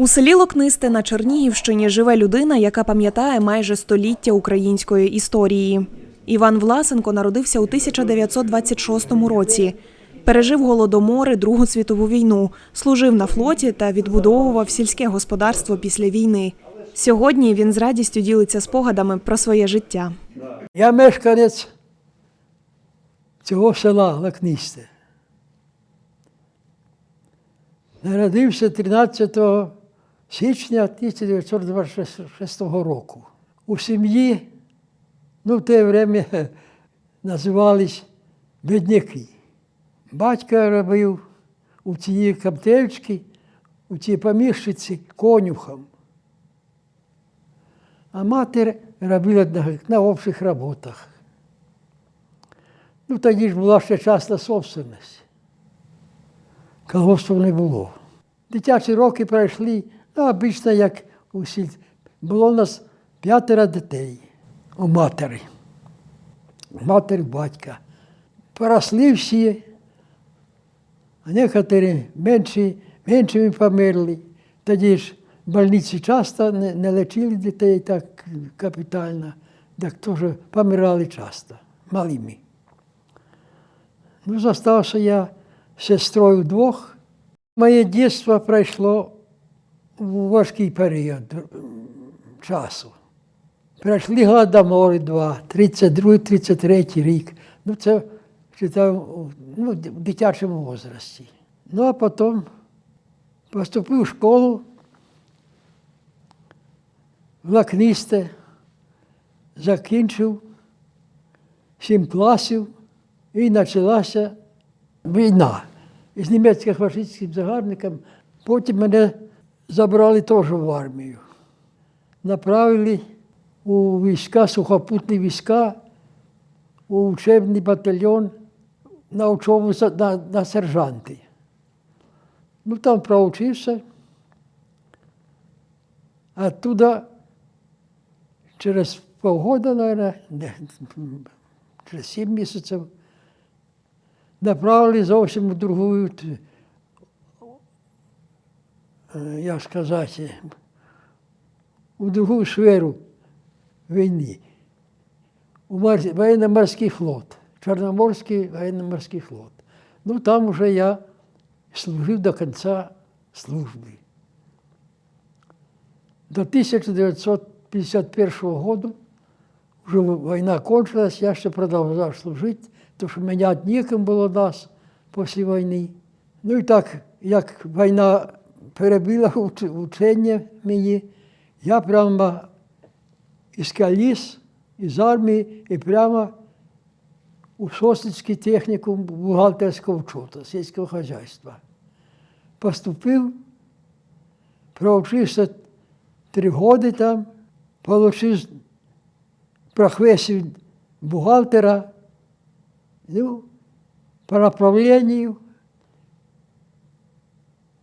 У селі Локнисте на Чернігівщині живе людина, яка пам'ятає майже століття української історії. Іван Власенко народився у 1926 році. Пережив голодомори, Другу світову війну, служив на флоті та відбудовував сільське господарство після війни. Сьогодні він з радістю ділиться спогадами про своє життя. Я мешканець цього села Лакнисте. Народився 13 січня 1926 року. У сім'ї, ну, в те время називались бідняки. Батько робив у цій каптельці, у цій поміщиці конюхом. А мати робила на, на общих роботах. Ну, тоді ж була ще частна собственність. Колгоспів не було. Дитячі роки пройшли, ну, обично, як у сіль. Було у нас п'ятеро дітей у матері. Матері батька. Поросли всі, а некоторі менші, меншими померли. Тоді ж в больниці часто не, не лечили дітей так капітально, так теж помирали часто, малими. Ну, зостався я сестрою вдвох. Моє дитинство пройшло важкий період часу. Пройшли голодомори два, 32-33 рік. Ну, це читав ну, в дитячому возрасті. Ну, а потім поступив в школу в Лакнисте, закінчив сім класів і почалася війна із німецько-фашистським загарбником. Потім мене забрали теж в армію. Направили у війська, сухопутні війська, у учебний батальйон на учобу на, на сержанти. Ну, там проучився. Оттуда через полгода, наверное, через сім місяців, направили зовсім в другу, як сказати, у другу сферу війни. У мор- военно-морський флот, Чорноморський военно-морський флот. Ну, там вже я служив до кінця служби. До 1951 року вже війна кончилась, я ще продовжував служити, тому що мене ніким було нас після війни. Ну і так, як війна перебила уч- учення мені, я прямо із коліс, із армії і прямо у Сосницький технікум бухгалтерського вчету, сільського хазяйства. Поступив, проучився три роки там, отримав професію бухгалтера, ну, по направленню.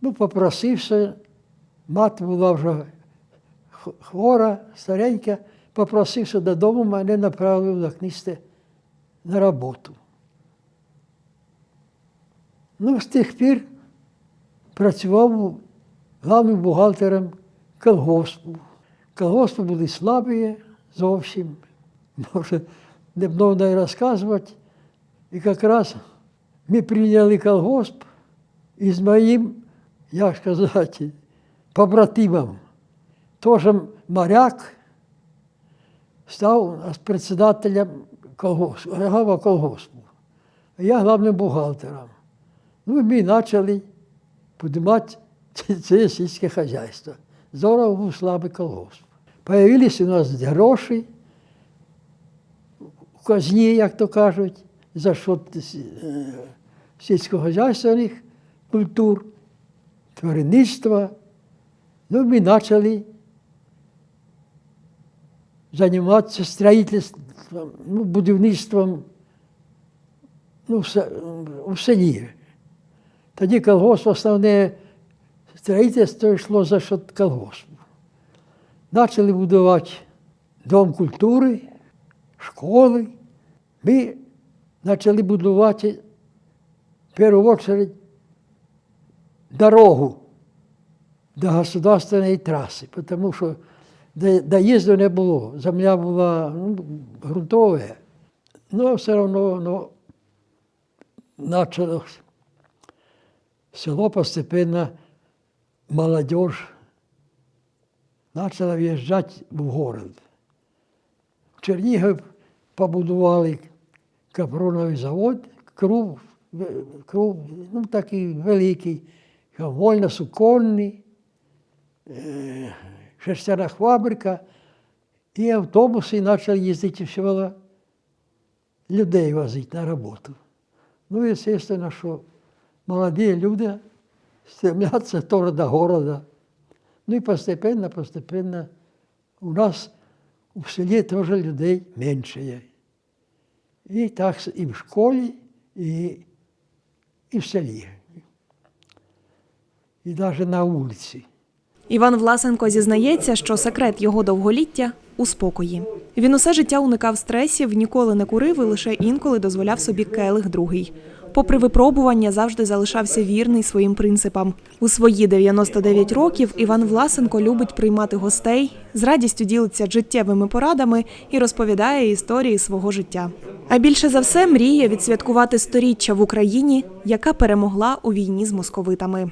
Ну, попросився, мати була вже хвора, старенька, попросився додому, мене направили в Лакнисте на роботу. Ну, з тих пір працював главним бухгалтером колгоспу. Колгоспи були слабі зовсім. Може, не й розказувати. І якраз ми прийняли колгосп із моїм, як сказати, побратимом, теж моряк, став председателем колгоспу, колгоспу. А я главним бухгалтером. Ну і ми почали піднімати це, сільське хазяйство. Здорово був слабий колгосп. Появились у нас гроші в казні, як то кажуть, за що е, сільськогосподарських культур, тваринництва. Ну, ми почали займатися строїтельством, ну, будівництвом ну, у селі. Тоді колгосп основне строїтельство йшло за счет колгоспу. Почали будувати дом культури, школи. Ми почали будувати в першу чергу дорогу до государственної траси, тому що до- доїзду не було. Земля була ну, ґрунтова. Ну, все одно ну, почалось село постепенно молодежь почала в'їжджати в город. В Чернігів побудували капроновий завод, круг, круг ну, такий великий, вольно-суконний, е, шерстяна фабрика, і автобуси почали їздити в села, людей возити на роботу. Ну, естественно, що молоді люди стремляться теж до города. Ну і постепенно, постепенно у нас у селі теж людей менше. І так і в школі, і, і в селі. І навіть на вулиці. Іван Власенко зізнається, що секрет його довголіття у спокої. Він усе життя уникав стресів, ніколи не курив і лише інколи дозволяв собі келих другий. Попри випробування, завжди залишався вірний своїм принципам. У свої 99 років Іван Власенко любить приймати гостей, з радістю ділиться життєвими порадами і розповідає історії свого життя. А більше за все мріє відсвяткувати сторіччя в Україні, яка перемогла у війні з московитами.